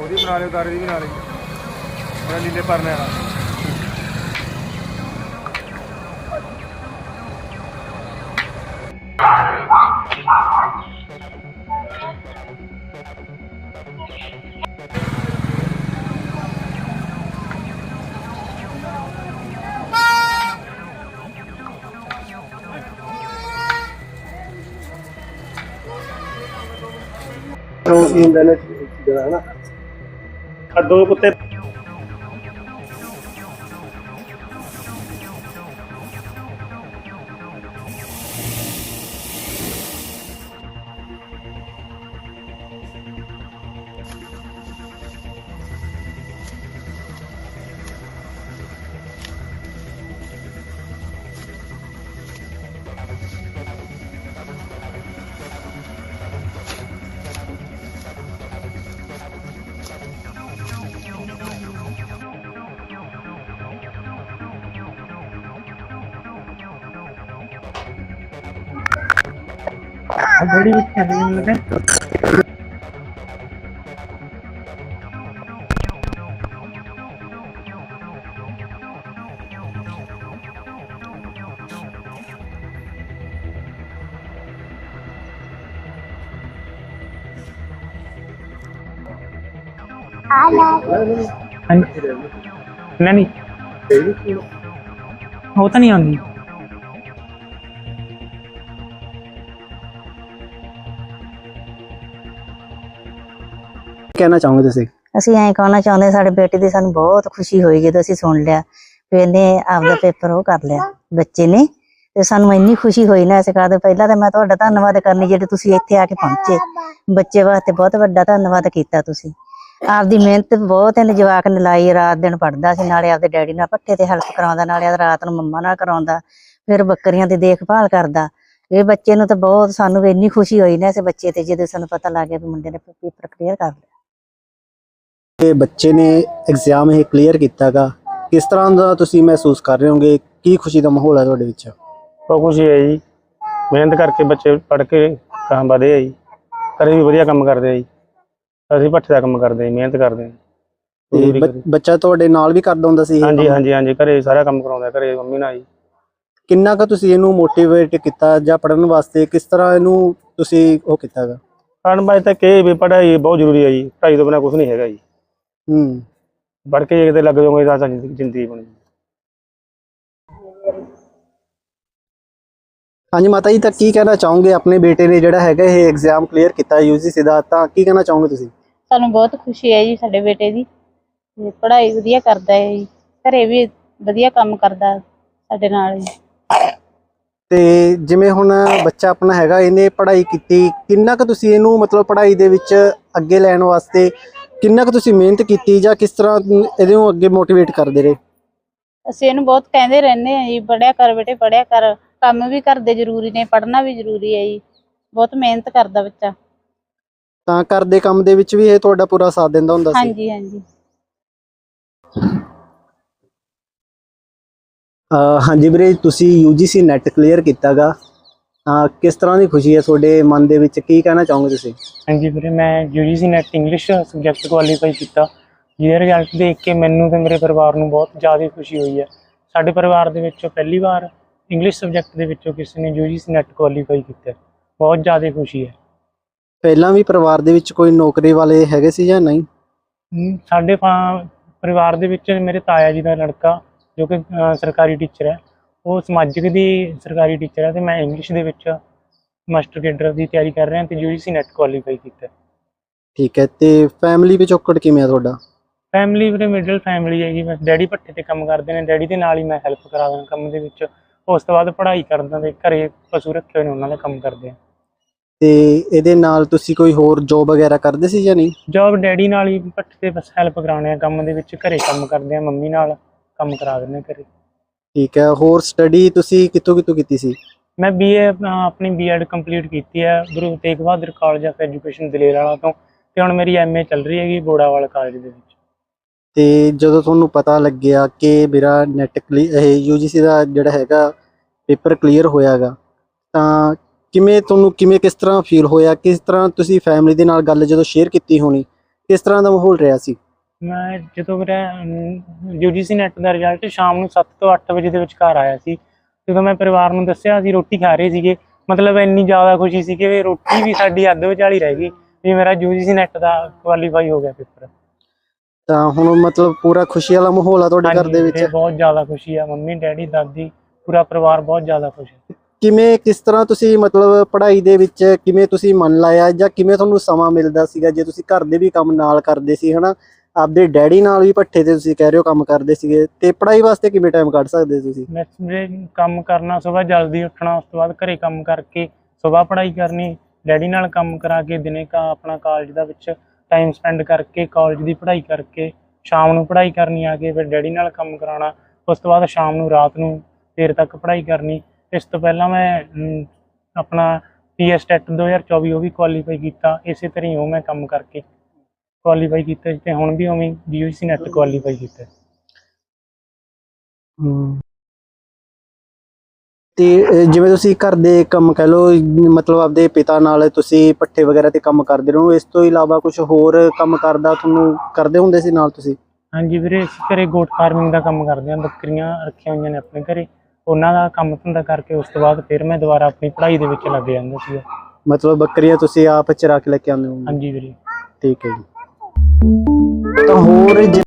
ਉਹਦੀ ਬਣਾ ਲਿਓ ਤਾਰੇ ਦੀ ਬਣਾ ਲਈ। ਮੈਂ ਲੀਲੇ ਪਰਨੇ ਵਾਲਾ। ਉਹ ਇੰਟਰਨੈਟ ਜਿਹੜਾ ਹੈ ਨਾ? ਆ ਦੋ ਕੁੱਤੇ ਬੜੀ ਵਿੱਚ ਚੱਲਣ ਲੱਗਾ ਹਾਂਜੀ ਨਹੀਂ ਨਹੀਂ ਉਹ ਤਾਂ ਕਹਿਣਾ ਚਾਹੋਗੇ ਤੁਸੀਂ? ਅਸੀਂ ਐਂ ਕਹਿਣਾ ਚਾਹੁੰਦੇ ਸਾਡੇ ਬੇਟੇ ਦੀ ਸਾਨੂੰ ਬਹੁਤ ਖੁਸ਼ੀ ਹੋਈ ਜਦੋਂ ਅਸੀਂ ਸੁਣ ਲਿਆ ਵੀ ਇਹਨੇ ਆਪਦਾ ਪੇਪਰ ਉਹ ਕਰ ਲਿਆ, ਬੱਚੇ ਨੇ। ਤੇ ਸਾਨੂੰ ਇੰਨੀ ਖੁਸ਼ੀ ਹੋਈ ਨਾ ਇਸ ਗੱਲ ਤੋਂ ਪਹਿਲਾਂ ਤਾਂ ਮੈਂ ਤੁਹਾਡਾ ਧੰਨਵਾਦ ਕਰਨੀ, ਜਿਹੜੇ ਤੁਸੀਂ ਇੱਥੇ ਆ ਕੇ ਪਹੁੰਚੇ। ਬੱਚੇ ਵਾਸਤੇ ਬਹੁਤ ਵੱਡਾ ਧੰਨਵਾਦ ਕੀਤਾ ਤੁਸੀਂ। ਆਪਦੀ ਮਿਹਨਤ ਬਹੁਤ ਇਹਨੇ ਜਵਾਕ ਨੇ ਲਾਈ, ਰਾਤ ਦਿਨ ਪੜਦਾ ਸੀ, ਨਾਲੇ ਆਪਦੇ ਡੈਡੀ ਨਾਲ ਪੱਠੇ ਤੇ ਹੈਲਪ ਕਰਾਉਂਦਾ, ਨਾਲੇ ਰਾਤ ਨੂੰ ਮੰਮਾ ਨਾਲ ਕਰਾਉਂਦਾ, ਫਿਰ ਬੱਕਰੀਆਂ ਦੀ ਦੇਖਭਾਲ ਕਰਦਾ। ਇਹ ਬੱਚੇ ਨੂੰ ਤਾਂ ਬਹੁਤ ਸਾਨੂੰ ਵੀ ਇੰਨੀ ਖੁਸ਼ੀ ਹੋਈ ਨਾ ਇਸ ਬੱਚੇ ਤੇ, ਜਦੋਂ ਸਾਨੂੰ ਪਤਾ ਲੱਗ ਗਿਆ ਵੀ ਮੁੰਡੇ ਨੇ ਪੇਪਰ ਕਲੀਅਰ ਕਰ ਲਿਆ। ਇਹ ਬੱਚੇ ਨੇ ਐਗਜ਼ਾਮ ਇਹ ਕਲੀਅਰ ਕੀਤਾਗਾ। ਕਿਸ ਤਰ੍ਹਾਂ ਦਾ ਤੁਸੀਂ ਮਹਿਸੂਸ ਕਰ ਰਹੇ ਹੋਗੇ? ਕੀ ਖੁਸ਼ੀ ਦਾ ਮਾਹੌਲ ਹੈ ਤੁਹਾਡੇ ਵਿੱਚ? ਬਹੁਤ ਖੁਸ਼ੀ ਹੈ ਜੀ। ਮਿਹਨਤ ਕਰਕੇ ਬੱਚੇ ਪੜ੍ਹ ਕੇ ਕੰਮ ਵਧੇ ਆ ਜੀ। ਘਰੇ ਵੀ ਵਧੀਆ ਕੰਮ ਕਰਦੇ ਆ ਜੀ। ਅਸੀਂ ਭੱਠੇ ਦਾ ਕੰਮ ਕਰਦੇ ਆ ਮਿਹਨਤ ਕਰਦੇ ਆ ਤੇ ਬ-। ਬੱਚਾ ਤੁਹਾਡੇ ਨਾਲ ਵੀ ਕਰਦਾ ਹੁੰਦਾ ਸੀ ਇਹ ਹਾਂਜੀ ਕੰਮ? ਹਾਂਜੀ ਹਾਂਜੀ ਘਰੇ ਸਾਰਾ ਕੰਮ ਕਰਾਉਂਦਾ ਘਰੇ ਮੰਮੀ ਨਾਲ ਜੀ। ਕਿੰਨਾ ਕੁ ਤੁਸੀਂ ਇਹਨੂੰ ਮੋਟੀਵੇਟ ਕੀਤਾ ਜਾਂ ਪੜਨ ਵਾਸਤੇ? ਕਿਸ ਤਰ੍ਹਾਂ ਇਹਨੂੰ ਤੁਸੀਂ ਉਹ ਕੀਤਾਗਾ? ਪੜ੍ਹਨ ਬਾਅਦ ਤੱਕ ਇਹ ਵੀ ਪੜ੍ਹਾਈ ਬਹੁਤ ਜ਼ਰੂਰੀ ਹੈ ਜੀ। ਪੜ੍ਹਾਈ ਤੋਂ ਬਿਨਾਂ ਕੁਝ ਨਹੀਂ ਹੈਗਾ ਜੀ। ਹੂੰ। ਪੜ੍ਹ ਕੇ ਜੇ ਕਿਤੇ ਲੱਗ ਜਾਓਗੇ ਤਾਂ ਤਾਂ ਜ਼ਿੰਦਗੀ ਜ਼ਿੰਦਗੀ ਬਣੀ। ਹਾਂਜੀ ਮਾਤਾ ਜੀ ਤਾਂ ਕੀ ਕਹਿਣਾ ਚਾਹੋਗੇ? ਆਪਣੇ ਬੇਟੇ ਨੇ ਜਿਹੜਾ ਹੈਗਾ ਇਹ ਐਗਜ਼ਾਮ ਕਲੀਅਰ ਕੀਤਾ ਯੂਜੀਸੀ ਦਾ ਤਾਂ ਕੀ ਕਹਿਣਾ ਚਾਹੋਗੇ ਤੁਸੀਂ? ਸਾਨੂੰ ਬਹੁਤ ਖੁਸ਼ੀ ਹੈ ਜੀ ਸਾਡੇ ਬੇਟੇ ਦੀ। ਤੇ ਪੜ੍ਹਾਈ ਵਧੀਆ ਕਰਦਾ ਹੈ ਜੀ। ਘਰੇ ਵੀ ਵਧੀਆ ਕੰਮ ਕਰਦਾ ਸਾਡੇ ਨਾਲ ਜੀ। ਤੇ ਜਿਵੇਂ ਹੁਣ ਬੱਚਾ ਆਪਣਾ ਹੈਗਾ ਇਹਨੇ ਪੜ੍ਹਾਈ ਕੀਤੀ ਕਿੰਨਾ ਕੁ ਤੁਸੀਂ ਇਹਨੂੰ ਮਤਲਬ ਪੜ੍ਹਾਈ ਦੇ ਵਿੱਚ ਅੱਗੇ ਲੈਣ ਵਾਸਤੇ ਕਿੰਨਾ ਕੁ ਤੁਸੀਂ ਮਿਹਨਤ ਕੀਤੀ ਜਾਂ ਕਿਸ ਤਰ੍ਹਾਂ ਇਹਦੇ ਨੂੰ ਅੱਗੇ ਮੋਟੀਵੇਟ ਕਰਦੇ ਰਹੇ? ਅਸੀਂ ਇਹਨੂੰ ਬਹੁਤ ਕਹਿੰਦੇ ਰਹਿੰਦੇ ਆ ਜੀ ਪੜ੍ਹਿਆ ਕਰ ਬੇਟੇ ਪੜ੍ਹਿਆ ਕਰ। ਕੰਮ ਵੀ ਕਰਦੇ ਜ਼ਰੂਰੀ ਨੇ ਪੜ੍ਹਨਾ ਵੀ ਜ਼ਰੂਰੀ ਹੈ ਜੀ। ਬਹੁਤ ਮਿਹਨਤ ਕਰਦਾ ਬੱਚਾ। ਤਾਂ ਘਰ ਦੇ ਕੰਮ ਦੇ ਵਿੱਚ ਵੀ ਇਹ ਤੁਹਾਡਾ ਪੂਰਾ ਸਾਥ ਦਿੰਦਾ ਹੁੰਦਾ ਸੀ? ਹਾਂਜੀ ਹਾਂਜੀ। ਹਾਂਜੀ ਵੀਰੇ ਤੁਸੀਂ UGC ਨੈਟ ਕਲੀਅਰ ਕੀਤਾਗਾ। ਤਾਂ ਕਿਸ ਤਰ੍ਹਾਂ ਦੀ ਖੁਸ਼ੀ ਹੈ ਤੁਹਾਡੇ ਮਨ ਦੇ ਵਿੱਚ? ਕੀ ਕਹਿਣਾ ਚਾਹੋਗੇ ਤੁਸੀਂ? ਹਾਂਜੀ ਵੀਰੇ ਮੈਂ UGC NET English subject qualify ਕੀਤਾ ਜਿਹਦਾ ਰਿਜ਼ਲਟ ਦੇਖ ਕੇ ਮੈਨੂੰ ਤੇ ਮੇਰੇ ਪਰਿਵਾਰ ਨੂੰ ਬਹੁਤ ਜ਼ਿਆਦਾ ਖੁਸ਼ੀ ਹੋਈ ਹੈ। ਸਾਡੇ ਪਰਿਵਾਰ ਦੇ ਵਿੱਚੋਂ ਪਹਿਲੀ ਵਾਰ ਇੰਗਲਿਸ਼ ਸਬਜੈਕਟ ਦੇ ਵਿੱਚੋਂ ਕਿਸੇ ਨੇ ਯੂਜੀਸੀ ਨੈਟ ਕੁਆਲੀਫਾਈ ਕੀਤਾ ਬਹੁਤ ਜ਼ਿਆਦਾ ਖੁਸ਼ੀ ਹੈ। ਪਹਿਲਾਂ ਵੀ ਪਰਿਵਾਰ ਦੇ ਵਿੱਚ ਕੋਈ ਨੌਕਰੀ ਵਾਲੇ ਹੈਗੇ ਸੀ ਜਾਂ ਨਹੀਂ? ਸਾਡੇ ਪਾ- ਪਰਿਵਾਰ ਦੇ ਵਿੱਚ ਮੇਰੇ ਤਾਇਆ ਜੀ ਦਾ ਲੜਕਾ ਜੋ ਕਿ ਸਰਕਾਰੀ ਟੀਚਰ ਹੈ ਉਹ ਸਮਾਜਿਕ ਦੀ ਸਰਕਾਰੀ ਟੀਚਰ ਹੈ ਤੇ ਮੈਂ ਇੰਗਲਿਸ਼ ਦੇ ਵਿੱਚ ਮਾਸਟਰ ਕੇਡਰ ਦੀ ਤਿਆਰੀ ਕਰ ਰਿਹਾ ਤੇ ਯੂਜੀਸੀ ਨੈਟ ਕੁਆਲੀਫਾਈ ਕੀਤਾ। ਠੀਕ ਹੈ ਤੇ ਫੈਮਿਲੀ ਪਿਛੋਕੜ ਕਿਵੇਂ ਆ ਤੁਹਾਡਾ? ਫੈਮਿਲੀ ਵੀਰੇ ਮਿਡਲ ਫੈਮਿਲੀ ਹੈਗੀ ਬਸ ਡੈਡੀ ਭੱਠੇ ਤੇ ਕੰਮ ਕਰਦੇ ਨੇ ਡੈਡੀ ਦੇ ਨਾਲ ਹੀ ਮੈਂ ਹੈਲਪ ਕਰਾ ਦਿੰਦਾ ਕੰਮ ਦੇ ਵਿੱਚ। ਉਸ ਤੋਂ ਬਾਅਦ ਪੜ੍ਹਾਈ ਕਰਦਾ ਤੇ ਘਰੇ ਪਸ਼ੂ ਰੱਖੇ ਹੋਏ ਨੇ ਉਹਨਾਂ ਦਾ ਕੰਮ ਕਰਦੇ ਆ। ਤੇ ਇਹਦੇ ਨਾਲ ਤੁਸੀਂ ਕੋਈ ਹੋਰ ਜੋਬ ਵਗੈਰਾ ਕਰਦੇ ਸੀ ਜਾਂ ਨਹੀਂ? ਜੋਬ ਡੈਡੀ ਨਾਲ ਹੀ ਭੱਠੇ ਤੇ ਬਸ ਹੈਲਪ ਕਰਾਉਣੇ ਆ ਕੰਮ ਦੇ ਵਿੱਚ ਘਰੇ ਕੰਮ ਕਰਦੇ ਆ ਮੰਮੀ ਨਾਲ ਕੰਮ ਕਰਾ ਦਿੰਦੇ ਆ ਘਰੇ। ਠੀਕ ਹੈ ਹੋਰ ਸਟੱਡੀ ਤੁਸੀਂ ਕਿੱਥੋਂ ਕਿੱਥੋਂ ਕੀਤੀ ਸੀ? ਮੈਂ ਬੀਏ ਆਪਣੀ ਬੀਐਡ ਕੰਪਲੀਟ ਕੀਤੀ ਹੈ Guru Tegh Bahadur college of education ਦਲੇਰ ਵਾਲਾ ਤੋਂ ਤੇ ਹੁਣ ਮੇਰੀ ਐਮਏ ਚੱਲ ਰਹੀ ਹੈਗੀ ਬੋੜਾਵਾਲ ਕਾਲਜ ਦੇ ਵਿੱਚ। ਤੇ ਜਦੋਂ ਤੁਹਾਨੂੰ ਪਤਾ ਲੱਗਿਆ ਕਿ ਮੇਰਾ ਨੈਟ ਇਹ UGC ਦਾ ਜਿਹੜਾ ਹੈਗਾ ਪੇਪਰ ਕਲੀਅਰ ਹੋਇਆਗਾ ਤਾਂ ਕਿਵੇਂ ਤੁਹਾਨੂੰ ਕਿਵੇਂ ਕਿਸ ਤਰ੍ਹਾਂ ਫੀਲ ਹੋਇਆ? ਕਿਸ ਤਰ੍ਹਾਂ ਤੁਸੀਂ ਫੈਮਿਲੀ ਦੇ ਨਾਲ ਗੱਲ ਜਦੋਂ ਸ਼ੇਅਰ ਕੀਤੀ ਹੋਣੀ ਕਿਸ ਤਰ੍ਹਾਂ ਦਾ ਮਾਹੌਲ ਰਿਹਾ ਸੀ? ਮੈਂ ਜਦੋਂ ਮੇਰਾ ਯੂਜੀਸੀ ਨੈਟ ਦਾ ਰਿਜ਼ਲਟ ਸ਼ਾਮ ਨੂੰ 7 ਤੋਂ 8 ਵਜੇ ਦੇ ਵਿਚਕਾਰ ਆਇਆ ਸੀ। ਜਦੋਂ ਮੈਂ ਪਰਿਵਾਰ ਨੂੰ ਦੱਸਿਆ ਅਸੀਂ ਰੋਟੀ ਖਾ ਰਹੇ ਸੀਗੇ। ਮਤਲਬ ਇੰਨੀ ਜ਼ਿਆਦਾ ਖੁਸ਼ੀ ਸੀ ਕਿ ਰੋਟੀ ਵੀ ਸਾਡੀ ਅੱਧ ਵਿਚਾਲੀ ਰਹਿ ਗਈ ਵੀ ਮੇਰਾ ਯੂਜੀਸੀ ਨੈਟ ਦਾ ਕੁਆਲੀਫਾਈ ਹੋ ਗਿਆ ਪੇਪਰ ਤਾਂ ਹੁਣ ਮਤਲਬ ਪੂਰਾ ਖੁਸ਼ੀ ਵਾਲਾ ਮਾਹੌਲ ਆ ਤੁਹਾਡੇ ਘਰ ਦੇ ਵਿੱਚ? ਬਹੁਤ ਜ਼ਿਆਦਾ ਖੁਸ਼ੀ ਆ। ਮੰਮੀ ਡੈਡੀ ਦਾਦੀ ਪੂਰਾ ਪਰਿਵਾਰ ਬਹੁਤ ਜ਼ਿਆਦਾ ਖੁਸ਼ ਹੈ ਕਿਵੇਂ ਕਿਸ ਤਰ੍ਹਾਂ ਤੁਸੀਂ ਮਤਲਬ ਪੜ੍ਹਾਈ ਦੇ ਵਿੱਚ ਕਿਵੇਂ ਤੁਸੀਂ ਮਨ ਲਾਇਆ ਜਾਂ ਕਿਵੇਂ ਤੁਹਾਨੂੰ ਸਮਾਂ ਮਿਲਦਾ ਸੀਗਾ ਜੇ ਤੁਸੀਂ ਘਰ ਦੇ ਵੀ ਕੰਮ ਨਾਲ ਕਰਦੇ ਸੀ ਹਨਾ? ਆਪਦੇ ਡੈਡੀ ਨਾਲ ਵੀ ਭੱਠੇ ਤੇ ਤੁਸੀਂ ਕਹਿ ਰਹੇ ਹੋ ਕੰਮ ਕਰਦੇ ਸੀਗੇ ਤੇ ਪੜ੍ਹਾਈ ਵਾਸਤੇ ਕਿਵੇਂ ਟਾਈਮ ਕੱਢ ਸਕਦੇ ਤੁਸੀਂ? ਮੈਂ ਸਵੇਰੇ ਕੰਮ ਕਰਨਾ ਸਵੇਰ ਜਲਦੀ ਉੱਠਣਾ ਉਸ ਤੋਂ ਬਾਅਦ ਘਰੇ ਕੰਮ ਕਰਕੇ ਸਵੇਰ ਪੜ੍ਹਾਈ ਕਰਨੀ ਡੈਡੀ ਨਾਲ ਕੰਮ ਕਰਾ ਕੇ ਦਿਨੇ ਕਾ ਆਪਣਾ ਕਾਲਜ ਦਾ ਵਿੱਚ ਟਾਈਮ ਸਪੈਂਡ ਕਰਕੇ ਕਾਲਜ ਦੀ ਪੜ੍ਹਾਈ ਕਰਕੇ ਸ਼ਾਮ ਨੂੰ ਪੜ੍ਹਾਈ ਕਰਨੀ ਆ ਕੇ ਫਿਰ ਡੈਡੀ ਨਾਲ ਕੰਮ ਕਰਾਉਣਾ ਉਸ ਤੋਂ ਬਾਅਦ ਸ਼ਾਮ ਨੂੰ ਰਾਤ ਨੂੰ ਦੇਰ ਤੱਕ ਪੜ੍ਹਾਈ ਕਰਨੀ ਇਸ ਤੋਂ ਪਹਿਲਾਂ ਮੈਂ ਅਮ, ਆਪਣਾ ਪੀਐਸ ਟੈਟ 2024 ਉਹ ਵੀ ਕੁਆਲੀਫਾਈ ਕੀਤਾ ਇਸੇ ਤਰ੍ਹਾਂ ਹੀ ਉਹ ਮੈਂ ਕੰਮ ਕਰਕੇ ਕੁਆਲੀਫਾਈ ਕੀਤਾ ਤੇ ਹੁਣ ਵੀ ਉਵੇਂ ਯੂਜੀਸੀ ਨੈਟ ਕੁਆਲੀਫਾਈ ਕੀਤਾ ਤੇ ਅਹ, ਜਿਵੇਂ ਤੁਸੀਂ ਘਰ ਦੇ ਕੰਮ ਕਹਿ ਲਓ ਮਤਲਬ ਆਪਦੇ ਪਿਤਾ ਨਾਲ ਤੁਸੀਂ ਪੱਠੇ ਵਗੈਰਾ ਤੇ ਕੰਮ ਕਰਦੇ ਰਹੋ ਇਸ ਤੋਂ ਇਲਾਵਾ ਕੁਝ ਹੋਰ ਕੰਮ ਕਰਦਾ ਤੁਹਾਨੂੰ ਕਰਦੇ ਹੁੰਦੇ ਸੀ ਨਾਲ ਤੁਸੀਂ? ਹਾਂਜੀ ਵੀਰੇ ਅਸੀਂ ਘਰੇ ਗੋਟ ਫਾਰਮਿੰਗ ਦਾ ਕੰਮ ਕਰਦੇ ਹਾਂ ਬੱਕਰੀਆਂ ਰੱਖੀਆਂ ਹੋਈਆਂ ਨੇ ਆਪਣੇ ਘਰੇ। ਉਹਨਾਂ ਦਾ ਕੰਮ ਧੰਦਾ ਕਰਕੇ ਉਸ ਤੋਂ ਬਾਅਦ ਫਿਰ ਮੈਂ ਦੁਬਾਰਾ ਆਪਣੀ ਪੜ੍ਹਾਈ ਦੇ ਵਿੱਚ ਲੱਗ ਜਾਂਦਾ ਸੀ ਮਤਲਬ ਬੱਕਰੀਆਂ ਤੁਸੀਂ ਆਪ ਚਰਾ ਕੇ ਲੈ ਕੇ ਆਉਂਦੇ ਹੋ? ਹਾਂਜੀ ਵੀਰੇ। ਠੀਕ ਹੈ ਜੀ। ਤਾਂ ਹੋਰ ਜਿ-